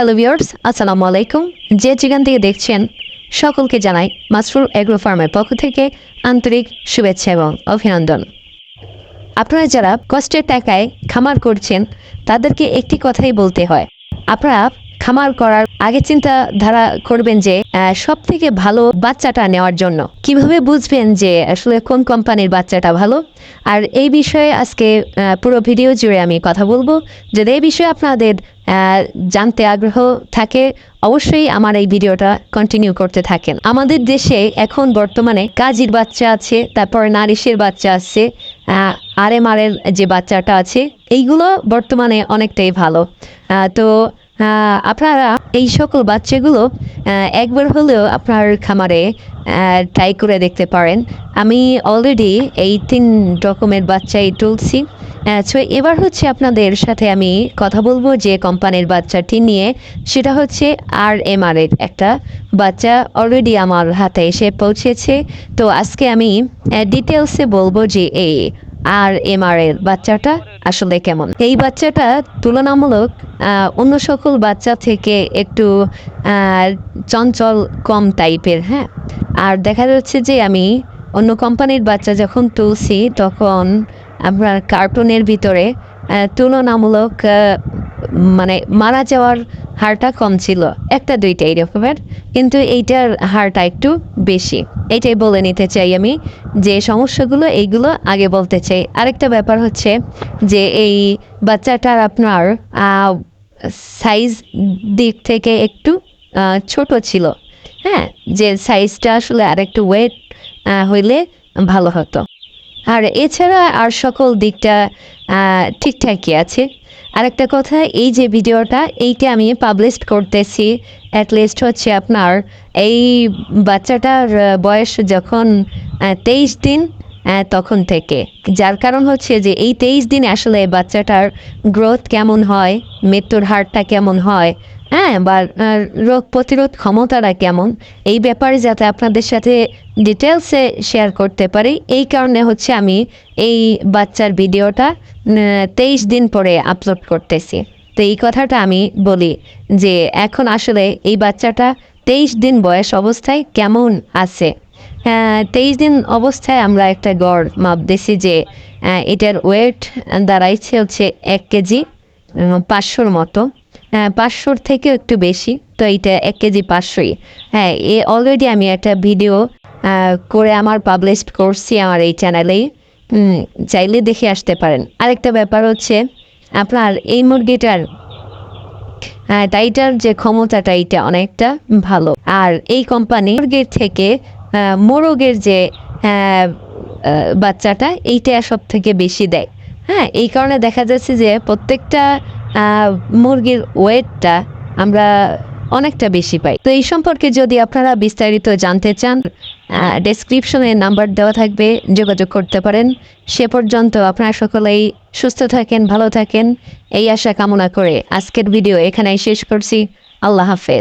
Hello viewers আসসালামু আলাইকুম যে যেখান থেকে দেখছেন, সকলকে জানাই মাসরুর এগ্রো ফার্মের পক্ষ থেকে আন্তরিক শুভেচ্ছা এবং অভিনন্দন। আপনারা যারা কষ্টের টাকায় খামার করছেন, তাদেরকে একটি কথাই বলতে হয়। আপনারা খামার করার আগে চিন্তা ধারা করবেন যে সব থেকে ভালো বাচ্চাটা নেওয়ার জন্য। কীভাবে বুঝবেন যে আসলে কোন কোম্পানির বাচ্চাটা ভালো? আর এই বিষয়ে আজকে পুরো ভিডিও জুড়ে আমি কথা বলব। যদি এই বিষয়ে আপনাদের জানতে আগ্রহ থাকে, অবশ্যই আমার এই ভিডিওটা কন্টিনিউ করতে থাকেন। আমাদের দেশে এখন বর্তমানে কাজীর বাচ্চা আছে, তারপর নারিশের বাচ্চা আছে আর এম এর যে বাচ্চাটা আছে, এইগুলো বর্তমানে অনেকটাই ভালো। তো আপনারা এই সকল বাচ্চাগুলো একবার হলেও আপনার খামারে ট্রাই করে দেখতে পারেন। আমি অলরেডি এই তিন রকমের বাচ্চাই তুলছি। সো এবার হচ্ছে আপনাদের সাথে আমি কথা বলব যে কোম্পানির বাচ্চাটি নিয়ে। সেটা হচ্ছে আর এম আর এর একটা বাচ্চা অলরেডি আমার হাতে এসে পৌঁছেছে। তো আজকে আমি ডিটেলসে বলব যে এই আর এম আর এর বাচ্চাটা আসলে কেমন। এই বাচ্চাটা তুলনামূলক অন্য সকল বাচ্চা থেকে একটু চঞ্চল কম টাইপের হ্যাঁ? আর দেখা যাচ্ছে যে আমি অন্য কোম্পানির বাচ্চা যখন তুলছি, তখন আপনার কার্টুনের ভিতরে তুলনামূলক মানে মারা যাওয়ার হারটা কম ছিল, একটা দুইটা এরকমের কিন্তু এইটার হারটা একটু বেশি। এইটাই বলে নিতে চাই আমি যে সমস্যাগুলো, এইগুলো আগে বলতে চাই। আরেকটা ব্যাপার হচ্ছে যে এই বাচ্চাটার আপনার সাইজ দিক থেকে একটু ছোট ছিল। হ্যাঁ যে সাইজটা আসলে আর একটু ওয়েট হইলে ভালো হতো। আর এছাড়া আর সকল দিকটা ঠিকঠাকই আছে। আরেকটা কথা, এই যে ভিডিওটা, এইটা আমি পাবলিশ করতেছি অ্যাটলিস্ট হচ্ছে আপনার, এই বাচ্চাটার বয়স যখন তেইশ দিন তখন থেকে। যার কারণ হচ্ছে যে এই তেইশ দিনে আসলে বাচ্চাটার গ্রোথ কেমন হয়, মৃত্যুর হারটা কেমন হয় হ্যাঁ বা রোগ প্রতিরোধ ক্ষমতাটা কেমন, এই ব্যাপারে যাতে আপনাদের সাথে ডিটেলসে শেয়ার করতে পারি, এই কারণে হচ্ছে আমি এই বাচ্চার ভিডিওটা তেইশ দিন পরে আপলোড করতেছি। তো এই কথাটা আমি বলি যে এখন আসলে এই বাচ্চাটা তেইশ দিন বয়স অবস্থায় কেমন আছে। তেইশ দিন অবস্থায় আমরা একটা গড় মাপ দিছি যে এটার ওয়েট দাঁড়াইছে হচ্ছে এক কেজি পাঁচশোর মতো। হ্যাঁ পাঁচশোর থেকেও একটু বেশি, তো এইটা এক কেজি পাঁচশোই। হ্যাঁ এ অলরেডি আমি একটা ভিডিও করে আমার পাবলিশ করছি আমার এই চ্যানেলেই চাইলে দেখে আসতে পারেন। আরেকটা ব্যাপার হচ্ছে, আপনার এই মুরগিটার হ্যাঁ তাইটার যে ক্ষমতাটা এইটা অনেকটা ভালো। আর এই কোম্পানি মুরগির থেকে মোরগের যে বাচ্চাটা, এইটা সব থেকে বেশি দেয়। হ্যাঁ এই কারণে দেখা যাচ্ছে যে প্রত্যেকটা মুরগির ওয়েটটা আমরা অনেকটা বেশি পাই। তো এই সম্পর্কে যদি আপনারা বিস্তারিত জানতে চান ডেসক্রিপশনে নাম্বার দেওয়া থাকবে, যোগাযোগ করতে পারেন। সে পর্যন্ত আপনারা সকলেই সুস্থ থাকেন, ভালো থাকেন। এই আশা কামনা করে আজকের ভিডিও এখানেই শেষ করছি। আল্লাহ হাফেজ।